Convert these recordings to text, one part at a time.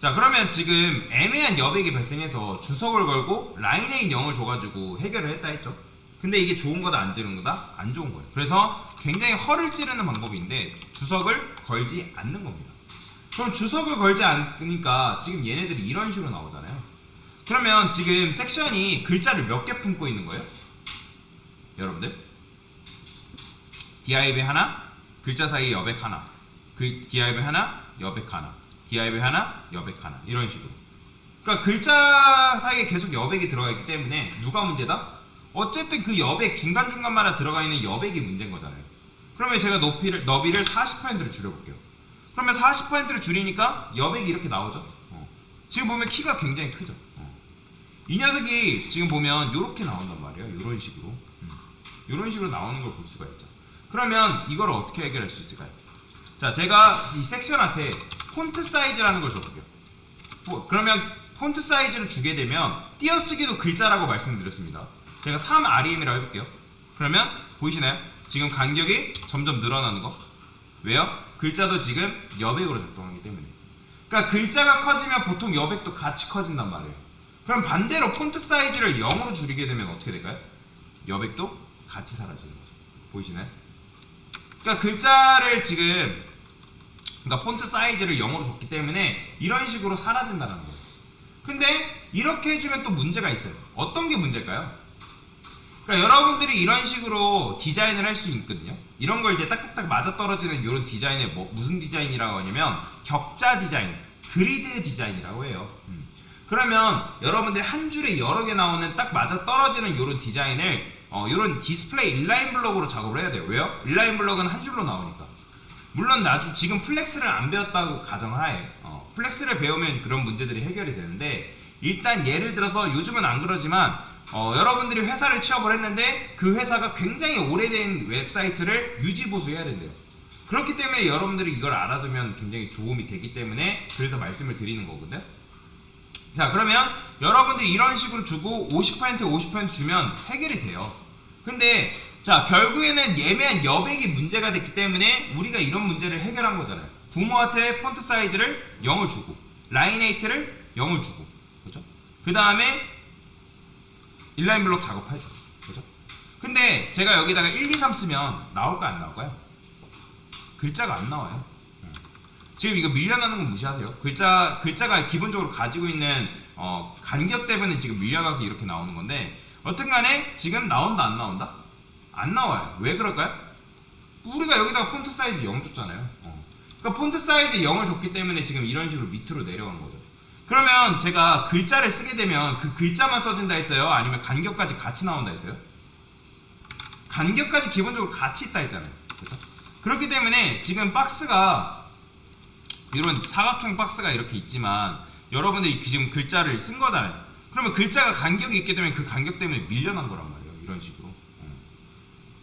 자 그러면 지금 애매한 여백이 발생해서 주석을 걸고 라인에 0을 줘가지고 해결을 했다 했죠? 근데 이게 좋은 거다 안 좋은 거다? 안 좋은 거예요. 그래서 굉장히 허를 찌르는 방법인데 주석을 걸지 않는 겁니다. 그럼 주석을 걸지 않으니까 지금 얘네들이 이런 식으로 나오잖아요. 그러면 지금 섹션이 글자를 몇 개 품고 있는 거예요? 여러분들. 디아이브 하나 글자 사이 여백 하나 그 디아이브 하나 여백 하나 디아이브 하나 여백 하나 이런 식으로 그러니까 글자 사이에 계속 여백이 들어가 있기 때문에 누가 문제다? 어쨌든 그 여백 중간 중간마다 들어가 있는 여백이 문제인 거잖아요 그러면 제가 높이를 너비를 40%로 줄여볼게요 그러면 40%로 줄이니까 여백이 이렇게 나오죠 어. 지금 보면 키가 굉장히 크죠 어. 이 녀석이 지금 보면 이렇게 나온단 말이에요 이런 식으로 이런 식으로 나오는 걸 볼 수가 있죠. 그러면 이걸 어떻게 해결할 수 있을까요? 자, 제가 이 섹션한테 폰트 사이즈라는 걸 줘볼게요. 뭐, 그러면 폰트 사이즈를 주게 되면 띄어쓰기도 글자라고 말씀드렸습니다. 제가 3REM이라고 해볼게요. 그러면 보이시나요? 지금 간격이 점점 늘어나는 거. 왜요? 글자도 지금 여백으로 작동하기 때문에. 그러니까 글자가 커지면 보통 여백도 같이 커진단 말이에요. 그럼 반대로 폰트 사이즈를 0으로 줄이게 되면 어떻게 될까요? 여백도 같이 사라지는 거죠. 보이시나요? 그러니까 글자를 지금 그러니까 폰트 사이즈를 0으로 줬기 때문에 이런 식으로 사라진다는 거예요. 근데 이렇게 해주면 또 문제가 있어요. 어떤 게 문제일까요? 그러니까 여러분들이 이런 식으로 디자인을 할 수 있거든요. 이런 걸 이제 딱딱딱 맞아 떨어지는 이런 디자인에 뭐 무슨 디자인이라고 하냐면 격자 디자인, 그리드 디자인이라고 해요. 음. 그러면 여러분들 한 줄에 여러 개 나오는 딱 맞아 떨어지는 이런 디자인을 어, 이런 디스플레이 인라인 블록으로 작업을 해야 돼요. 왜요? 인라인 블록은 한 줄로 나오니까. 물론 나중 지금 플렉스를 안 배웠다고 가정하에 어, 플렉스를 배우면 그런 문제들이 해결이 되는데 일단 예를 들어서 요즘은 안 그러지만 어, 여러분들이 회사를 취업을 했는데 그 회사가 굉장히 오래된 웹사이트를 유지 보수해야 된대요. 그렇기 때문에 여러분들이 이걸 알아두면 굉장히 도움이 되기 때문에 그래서 말씀을 드리는 거거든요. 자 그러면 여러분들이 이런 식으로 주고 50% 50% 주면 해결이 돼요 근데 자 결국에는 예매한 여백이 문제가 됐기 때문에 우리가 이런 문제를 해결한 거잖아요 부모한테 폰트 사이즈를 0을 주고 라인 에이트를 0을 주고 그죠? 그 다음에 인라인 블록 작업해주고 그죠? 근데 제가 여기다가 1, 2, 3 쓰면 나올까 안 나올까요? 글자가 안 나와요 지금 이거 밀려나는 건 무시하세요. 글자 글자가 기본적으로 가지고 있는 어, 간격 때문에 지금 밀려나서 이렇게 나오는 건데 어쨌간에 지금 나온다 안 나온다? 안 나와요. 왜 그럴까요? 우리가 여기다가 폰트 사이즈 0 줬잖아요. 어. 그러니까 폰트 사이즈 0을 줬기 때문에 지금 이런 식으로 밑으로 내려간 거죠. 그러면 제가 글자를 쓰게 되면 그 글자만 써진다 했어요? 아니면 간격까지 같이 나온다 했어요? 간격까지 기본적으로 같이 있다 했잖아요. 그렇죠? 그렇기 때문에 지금 박스가 이런 사각형 박스가 이렇게 있지만 여러분들이 지금 글자를 쓴 거잖아요. 그러면 글자가 간격이 있기 때문에 그 간격 때문에 밀려난 거란 말이에요. 이런 식으로. 어.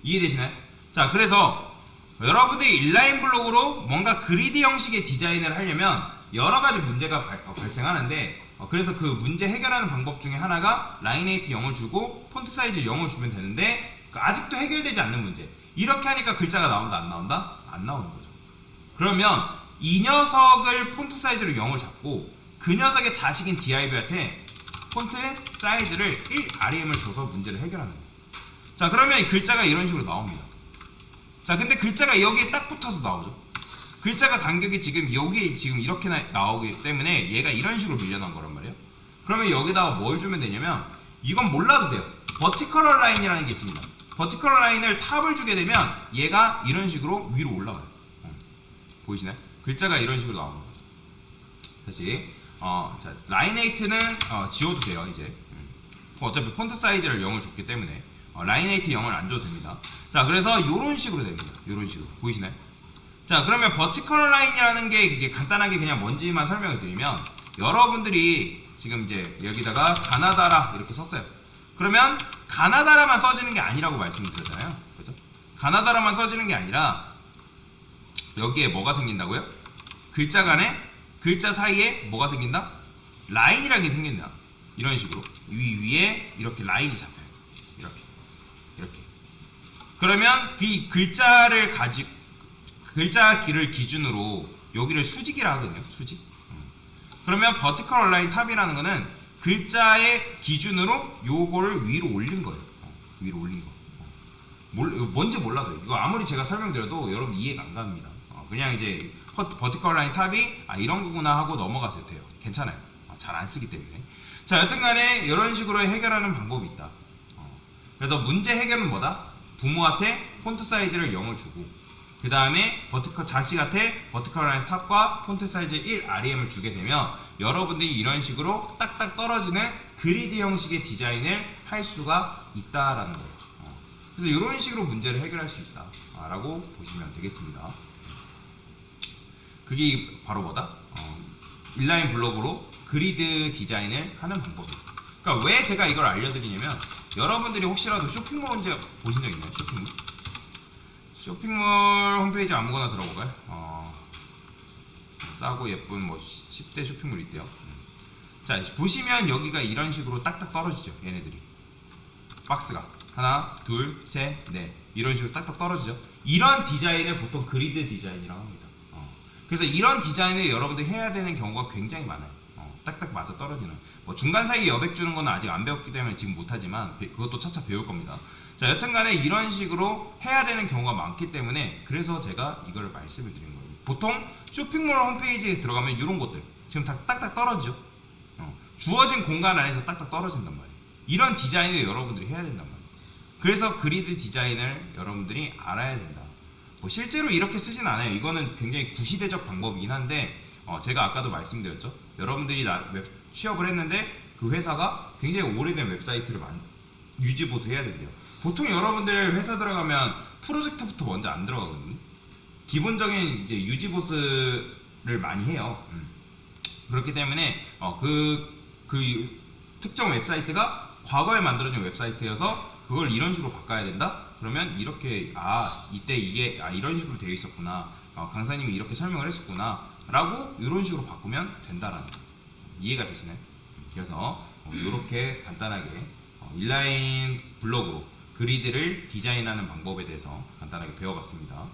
이해되시나요? 자, 그래서 여러분들이 인라인 블록으로 뭔가 그리드 형식의 디자인을 하려면 여러 가지 문제가 발, 어, 발생하는데 어, 그래서 그 문제 해결하는 방법 중에 하나가 라인에이트 0을 주고 폰트 사이즈 0을 주면 되는데 그 아직도 해결되지 않는 문제. 이렇게 하니까 글자가 나온다 안 나온다? 안 나오는 거죠. 그러면 이 녀석을 폰트 사이즈로 0을 잡고 그 녀석의 자식인 DIV한테 폰트 사이즈를 1REM을 줘서 문제를 해결하는 거예요. 자 그러면 이 글자가 이런 식으로 나옵니다. 자 근데 글자가 여기에 딱 붙어서 나오죠. 글자가 간격이 지금 여기 지금 이렇게 나, 나오기 때문에 얘가 이런 식으로 밀려난 거란 말이에요. 그러면 여기다가 뭘 주면 되냐면 이건 몰라도 돼요. 버티컬 라인이라는 게 있습니다. 버티컬 라인을 탑을 주게 되면 얘가 이런 식으로 위로 올라가요. 어. 보이시나요? 글자가 이런 식으로 나오는 거죠. 다시 어, 자, 라인에이트는 어, 지워도 돼요 이제. 음. 어차피 폰트 사이즈를 0을 줬기 때문에 어, 라인에이트 0을 안 줘도 됩니다. 자, 그래서 이런 식으로 됩니다. 이런 식으로 보이시나요? 자, 그러면 버티컬 라인이라는 게 이제 간단하게 그냥 뭔지만 설명을 드리면 여러분들이 지금 이제 여기다가 가나다라 이렇게 썼어요. 그러면 가나다라만 써지는 게 아니라고 말씀드렸잖아요. 그죠? 가나다라만 써지는 게 아니라 여기에 뭐가 생긴다고요? 글자 간에 글자 사이에 뭐가 생긴다? 라인이라는 게 생긴다. 이런 식으로 위 위에 이렇게 라인이 잡혀요. 이렇게 이렇게. 그러면 그 글자를 가지 글자 길을 기준으로 여기를 수직이라 하거든요. 수직. 음. 그러면 버티컬 얼라인 탑이라는 거는 글자의 기준으로 요거를 위로 올린 거예요. 어, 위로 올린 거. 어. 뭔지 몰라도 이거 아무리 제가 설명드려도 여러분 이해가 안 갑니다. 어, 그냥 이제 퍼- 버티컬 라인 탑이 아 이런 거구나 하고 넘어가셔도 돼요. 괜찮아요. 어, 잘안 쓰기 때문에. 자 여튼간에 이런 식으로 해결하는 방법이 있다. 어, 그래서 문제 해결은 뭐다? 부모한테 폰트 사이즈를 0을 주고 그 다음에 버티컬 자식한테 버티컬 라인 탑과 폰트 사이즈 1 REM을 주게 되면 여러분들이 이런 식으로 딱딱 떨어지는 그리드 형식의 디자인을 할 수가 있다라는 거예요. 어, 그래서 이런 식으로 문제를 해결할 수 있다라고 보시면 되겠습니다. 그게 바로 뭐다? 어, 인라인 블록으로 그리드 디자인을 하는 방법이에요. 그러니까 왜 제가 이걸 알려드리냐면 여러분들이 혹시라도 쇼핑몰 문제 보신 적 있나요? 쇼핑몰? 쇼핑몰 홈페이지 아무거나 들어볼까요? 어, 싸고 예쁜 뭐 10대 쇼핑몰 있대요. 음. 자 보시면 여기가 이런 식으로 딱딱 떨어지죠. 얘네들이 박스가 하나, 둘, 셋, 넷 이런 식으로 딱딱 떨어지죠. 이런 디자인을 보통 그리드 디자인이라고 합니다. 어. 그래서 이런 디자인을 여러분들이 해야 되는 경우가 굉장히 많아요. 어, 딱딱 맞아 떨어지는. 뭐 중간 사이 여백 주는 거는 아직 안 배웠기 때문에 지금 못하지만 배- 그것도 차차 배울 겁니다. 자 여튼간에 이런 식으로 해야 되는 경우가 많기 때문에 그래서 제가 이걸 말씀을 드린 거예요. 보통 쇼핑몰 홈페이지에 들어가면 이런 것들 지금 다 딱딱 떨어지죠. 어, 주어진 공간 안에서 딱딱 떨어진단 말이에요. 이런 디자인을 여러분들이 해야 된단 말이에요. 그래서 그리드 디자인을 여러분들이 알아야 된다. 뭐 실제로 이렇게 쓰진 않아요. 이거는 굉장히 구시대적 방법이긴 한데 어, 제가 아까도 말씀드렸죠. 여러분들이 나, 웹 취업을 했는데 그 회사가 굉장히 오래된 웹사이트를 만, 유지 보수해야 된대요. 보통 여러분들 회사 들어가면 프로젝트부터 먼저 안 들어가거든요. 기본적인 이제 유지 보수를 많이 해요. 음. 그렇기 때문에 어, 그, 그 특정 웹사이트가 과거에 만들어진 웹사이트여서 그걸 이런 식으로 바꿔야 된다? 그러면 이렇게 아 이때 이게 아 이런 식으로 되어 있었구나 어, 강사님이 이렇게 설명을 했었구나 라고 이런 식으로 바꾸면 된다라는 거 이해가 되시나요? 그래서 이렇게 간단하게 어, 인라인 블록으로 그리드를 디자인하는 방법에 대해서 간단하게 배워봤습니다.